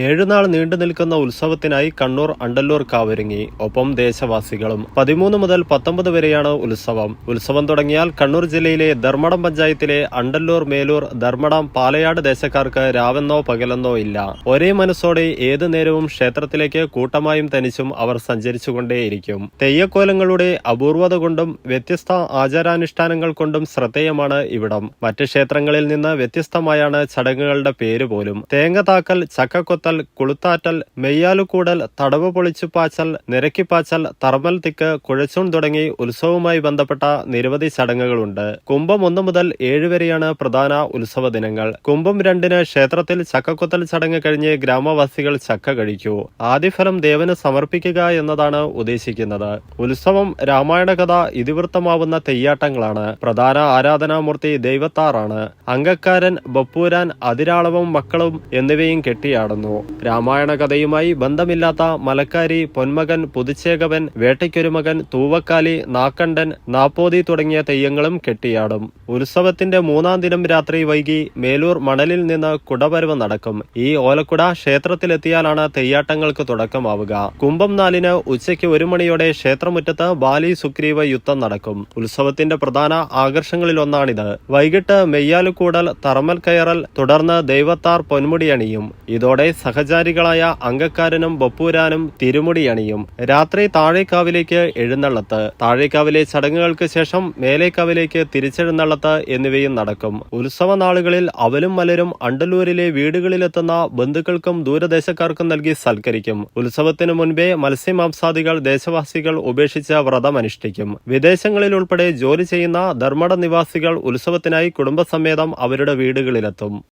ഏഴുനാൾ നീണ്ടു നിൽക്കുന്ന ഉത്സവത്തിനായി കണ്ണൂർ അണ്ടല്ലൂർ കാവൊരുങ്ങി. ഒപ്പം ദേശവാസികളും പതിമൂന്ന് മുതൽ പത്തൊമ്പത് വരെയാണ് ഉത്സവം. ഉത്സവം തുടങ്ങിയാൽ കണ്ണൂർ ജില്ലയിലെ ധർമ്മടം പഞ്ചായത്തിലെ അണ്ടല്ലൂർ മേലൂർ ധർമ്മടം പാലയാട് ദേശക്കാർക്ക് രാവെന്നോ പകലെന്നോ ഇല്ല. ഒരേ മനസ്സോടെ ഏതു നേരവും ക്ഷേത്രത്തിലേക്ക് കൂട്ടമായും തനിച്ചും അവർ സഞ്ചരിച്ചുകൊണ്ടേയിരിക്കും. തെയ്യക്കോലങ്ങളുടെ അപൂർവത കൊണ്ടും വ്യത്യസ്ത ആചാരാനുഷ്ഠാനങ്ങൾ കൊണ്ടും ശ്രദ്ധേയമാണ് ഇവിടം. മറ്റ് ക്ഷേത്രങ്ങളിൽ നിന്ന് വ്യത്യസ്തമായാണ് ചടങ്ങുകളുടെ പേര് പോലും. തേങ്ങ താക്കൽ ചക്കക്കൊത്തൽ കുളുത്താറ്റൽ മെയ്യാലുകൂടൽ തടവ് പൊളിച്ചുപാച്ചൽ നിരക്കിപ്പാച്ചൽ തർമൽ തിക്ക് കുഴച്ചൂൺ തുടങ്ങി ഉത്സവവുമായി ബന്ധപ്പെട്ട നിരവധി ചടങ്ങുകളുണ്ട്. കുംഭം ഒന്ന് മുതൽ ഏഴ് വരെയാണ് പ്രധാന ഉത്സവ ദിനങ്ങൾ. കുംഭം രണ്ടിന് ക്ഷേത്രത്തിൽ ചക്കക്കുത്തൽ ചടങ്ങ് കഴിഞ്ഞ് ഗ്രാമവാസികൾ ചക്ക കഴിച്ചു ആദ്യഫലം ദേവന് സമർപ്പിക്കുക എന്നതാണ് ഉദ്ദേശിക്കുന്നത്. ഉത്സവം രാമായണ കഥ ഇതിവൃത്തമാവുന്ന തെയ്യാട്ടങ്ങളാണ്. പ്രധാന ആരാധനാമൂർത്തി ദൈവത്താറാണ്. അങ്കക്കാരൻ ബപ്പൂരാൻ അതിരാളവും മക്കളും എന്നിവയും കെട്ടിയാടുന്നു. രാമായണ കഥയുമായി ബന്ധമില്ലാത്ത മലക്കാരി പൊന്മകൻ പുതുച്ചേകവൻ വേട്ടയ്ക്കൊരുമകൻ തൂവക്കാലി നാക്കണ്ടൻ നാപ്പോതി തുടങ്ങിയ തെയ്യങ്ങളും കെട്ടിയാടും. ഉത്സവത്തിന്റെ മൂന്നാം ദിനം രാത്രി വൈകി മേലൂർ മണലിൽ നിന്ന് കുടപരവ് നടക്കും. ഈ ഓലക്കുട ക്ഷേത്രത്തിലെത്തിയാലാണ് തെയ്യാട്ടങ്ങൾക്ക് തുടക്കമാവുക. കുംഭം നാലിന് ഉച്ചയ്ക്ക് ഒരു മണിയോടെ ക്ഷേത്രമുറ്റത്ത് ബാലി സുഗ്രീവ യുദ്ധം നടക്കും. ഉത്സവത്തിന്റെ പ്രധാന ആകർഷങ്ങളിലൊന്നാണിത് വൈകിട്ട് മെയ്യാലുകൂടൽ തറമൽ കയറൽ തുടർന്ന് ദൈവത്താർ പൊന്മുടി അണിയും. ഇതോടെ സഹചാരികളായ അങ്കക്കാരനും ബപ്പൂരാനും തിരുമുടി അണിയും. രാത്രി താഴേക്കാവിലേക്ക് എഴുന്നള്ളത്ത്. താഴേക്കാവിലെ ചടങ്ങുകൾക്ക് ശേഷം മേലേക്കാവിലേക്ക് തിരിച്ചെഴുന്നള്ളത്ത് എന്നിവയും നടക്കും. ഉത്സവ നാളുകളിൽ അവലും മലരും അണ്ടലൂരിലെ വീടുകളിലെത്തുന്ന ബന്ധുക്കൾക്കും ദൂരദേശക്കാർക്കും നൽകി സൽക്കരിക്കും. ഉത്സവത്തിനു മുൻപേ മത്സ്യമാംസാദികൾ ദേശവാസികൾ ഉപേക്ഷിച്ച് വ്രതമനുഷ്ഠിക്കും. വിദേശങ്ങളിൽ ഉൾപ്പെടെ ജോലി ചെയ്യുന്ന ധർമ്മട നിവാസികൾ ഉത്സവത്തിനായി കുടുംബസമേതം അവരുടെ വീടുകളിലെത്തും.